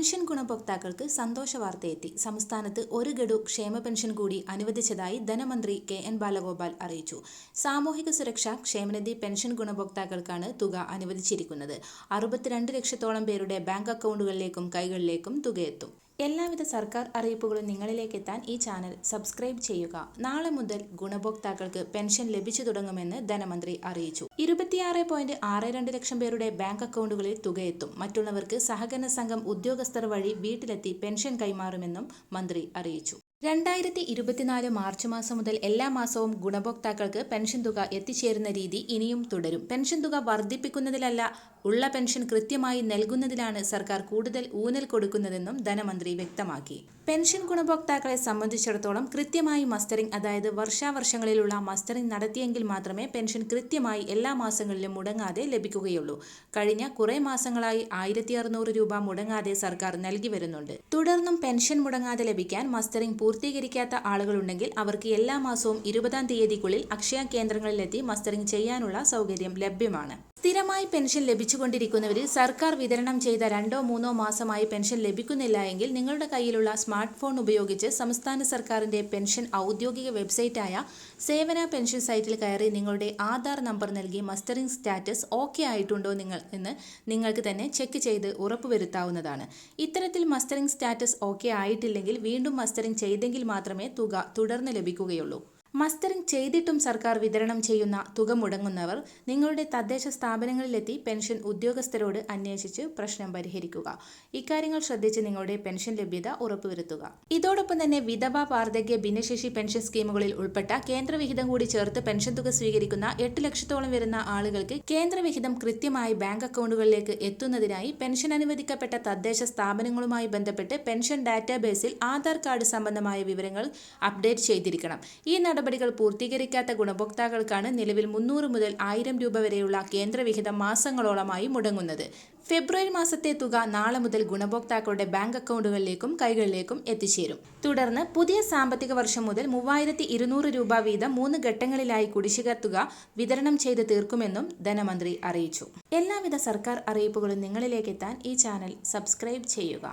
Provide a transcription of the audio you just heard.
Pension ഗുണഭോക്താക്കൾക്ക് സന്തോഷ വാർത്തയെത്തി. സംസ്ഥാനത്ത് ഒരു ഗഡു ക്ഷേമ പെൻഷൻ കൂടി അനുവദിച്ചതായി ധനമന്ത്രി കെ എൻ ബാലഗോപാൽ അറിയിച്ചു. സാമൂഹിക സുരക്ഷ ക്ഷേമനിധി പെൻഷൻ ഗുണഭോക്താക്കൾക്കാണ് തുക അനുവദിച്ചിരിക്കുന്നത്. അറുപത്തിരണ്ട് ലക്ഷത്തോളം പേരുടെ ബാങ്ക് അക്കൗണ്ടുകളിലേക്കും കൈകളിലേക്കും തുകയെത്തും. എല്ലാവിധ സർക്കാർ അറിയിപ്പുകളും നിങ്ങളിലേക്ക് എത്താൻ ഈ ചാനൽ സബ്സ്ക്രൈബ് ചെയ്യുക. നാളെ മുതൽ ഗുണഭോക്താക്കൾക്ക് പെൻഷൻ ലഭിച്ചു തുടങ്ങുമെന്ന് ധനമന്ത്രി അറിയിച്ചു. ഇരുപത്തിയാറ് പോയിന്റ് ആറ് രണ്ട് ലക്ഷം പേരുടെ ബാങ്ക് അക്കൗണ്ടുകളിൽ തുകയെത്തും. മറ്റുള്ളവർക്ക് സഹകരണ സംഘം ഉദ്യോഗസ്ഥർ വഴി വീട്ടിലെത്തി പെൻഷൻ കൈമാറുമെന്നും മന്ത്രി അറിയിച്ചു. രണ്ടായിരത്തി ഇരുപത്തിനാല് മാർച്ച് മാസം മുതൽ എല്ലാ മാസവും ഗുണഭോക്താക്കൾക്ക് പെൻഷൻ തുക എത്തിച്ചേരുന്ന രീതി ഇനിയും തുടരും. പെൻഷൻ തുക വർദ്ധിപ്പിക്കുന്നതിലല്ല ഉള്ള പെൻഷൻ കൃത്യമായി നൽകുന്നതിലാണ് സർക്കാർ കൂടുതൽ ഊന്നൽ കൊടുക്കുന്നതെന്നും ധനമന്ത്രി വ്യക്തമാക്കി. പെൻഷൻ ഗുണഭോക്താക്കളെ സംബന്ധിച്ചിടത്തോളം കൃത്യമായി മസ്റ്ററിംഗ് അതായത് വർഷാവർഷങ്ങളിലുള്ള മസ്റ്ററിംഗ് നടത്തിയെങ്കിൽ മാത്രമേ പെൻഷൻ കൃത്യമായി എല്ലാ മാസങ്ങളിലും മുടങ്ങാതെ ലഭിക്കുകയുള്ളൂ. കഴിഞ്ഞ കുറേ മാസങ്ങളായി ആയിരത്തി അറുന്നൂറ് രൂപ മുടങ്ങാതെ സർക്കാർ നൽകി വരുന്നുണ്ട്. തുടർന്നും പെൻഷൻ മുടങ്ങാതെ ലഭിക്കാൻ മസ്റ്ററിംഗ് പൂർത്തീകരിക്കാത്ത ആളുകളുണ്ടെങ്കിൽ അവർക്ക് എല്ലാ മാസവും ഇരുപതാം തീയതിക്കുള്ളിൽ അക്ഷയ കേന്ദ്രങ്ങളിലെത്തി മസ്റ്ററിംഗ് ചെയ്യാനുള്ള സൗകര്യം ലഭ്യമാണ്. സ്ഥിരമായി പെൻഷൻ ലഭിച്ചുകൊണ്ടിരിക്കുന്നവരിൽ സർക്കാർ വിതരണം ചെയ്ത രണ്ടോ മൂന്നോ മാസമായി പെൻഷൻ ലഭിക്കുന്നില്ല എങ്കിൽ നിങ്ങളുടെ കയ്യിലുള്ള സ്മാർട്ട് ഫോൺ ഉപയോഗിച്ച് സംസ്ഥാന സർക്കാരിന്റെ പെൻഷൻ ഔദ്യോഗിക വെബ്സൈറ്റായ സേവന പെൻഷൻ സൈറ്റിൽ കയറി നിങ്ങളുടെ ആധാർ നമ്പർ നൽകി മസ്റ്ററിംഗ് സ്റ്റാറ്റസ് ഓക്കെ ആയിട്ടുണ്ടോ നിങ്ങൾ എന്ന് നിങ്ങൾക്ക് തന്നെ ചെക്ക് ചെയ്ത് ഉറപ്പുവരുത്താവുന്നതാണ്. ഇത്തരത്തിൽ മസ്റ്ററിംഗ് സ്റ്റാറ്റസ് ഓക്കെ ആയിട്ടില്ലെങ്കിൽ വീണ്ടും മസ്റ്ററിംഗ് ചെയ്തെങ്കിൽ മാത്രമേ തുക തുടർന്ന് ലഭിക്കുകയുള്ളൂ. മസ്റ്ററിംഗ് ചെയ്തിട്ടും സർക്കാർ വിതരണം ചെയ്യുന്ന തുക മുടങ്ങുന്നവർ നിങ്ങളുടെ തദ്ദേശ സ്ഥാപനങ്ങളിലെത്തി പെൻഷൻ ഉദ്യോഗസ്ഥരോട് അന്വേഷിച്ച് പ്രശ്നം പരിഹരിക്കുക. ഇക്കാര്യങ്ങൾ ശ്രദ്ധിച്ച് നിങ്ങളുടെ പെൻഷൻ ലഭ്യത ഉറപ്പുവരുത്തുക. ഇതോടൊപ്പം തന്നെ വിധവ വാർദ്ധക്യ ഭിന്നശേഷി പെൻഷൻ സ്കീമുകളിൽ ഉൾപ്പെട്ട കേന്ദ്രവിഹിതം കൂടി ചേർത്ത് പെൻഷൻ തുക സ്വീകരിക്കുന്ന എട്ട് ലക്ഷത്തോളം വരുന്ന ആളുകൾക്ക് കേന്ദ്രവിഹിതം കൃത്യമായി ബാങ്ക് അക്കൗണ്ടുകളിലേക്ക് എത്തുന്നതിനായി പെൻഷൻ അനുവദിക്കപ്പെട്ട തദ്ദേശ സ്ഥാപനങ്ങളുമായി ബന്ധപ്പെട്ട് പെൻഷൻ ഡാറ്റാബേസിൽ ആധാർ കാർഡ് സംബന്ധമായ വിവരങ്ങൾ അപ്ഡേറ്റ് ചെയ്തിരിക്കണം. ഈ നടപടികൾ പൂർത്തീകരിക്കാത്ത ഗുണഭോക്താക്കൾക്കാണ് നിലവിൽ മുന്നൂറ് മുതൽ ആയിരം രൂപ വരെയുള്ള കേന്ദ്രവിഹിതം മാസങ്ങളോളമായി മുടങ്ങുന്നത്. ഫെബ്രുവരി മാസത്തെ തുക നാളെ മുതൽ ഗുണഭോക്താക്കളുടെ ബാങ്ക് അക്കൗണ്ടുകളിലേക്കും കൈകളിലേക്കും എത്തിച്ചേരും. തുടർന്ന് പുതിയ സാമ്പത്തിക വർഷം മുതൽ മൂവായിരത്തി ഇരുന്നൂറ് രൂപ വീതം മൂന്ന് ഘട്ടങ്ങളിലായി കുടിശ്ശിക തുക വിതരണം ചെയ്ത് തീർക്കുമെന്നും ധനമന്ത്രി അറിയിച്ചു. എല്ലാവിധ സർക്കാർ അറിയിപ്പുകളും നിങ്ങളിലേക്ക് എത്താൻ ഈ ചാനൽ സബ്സ്ക്രൈബ് ചെയ്യുക.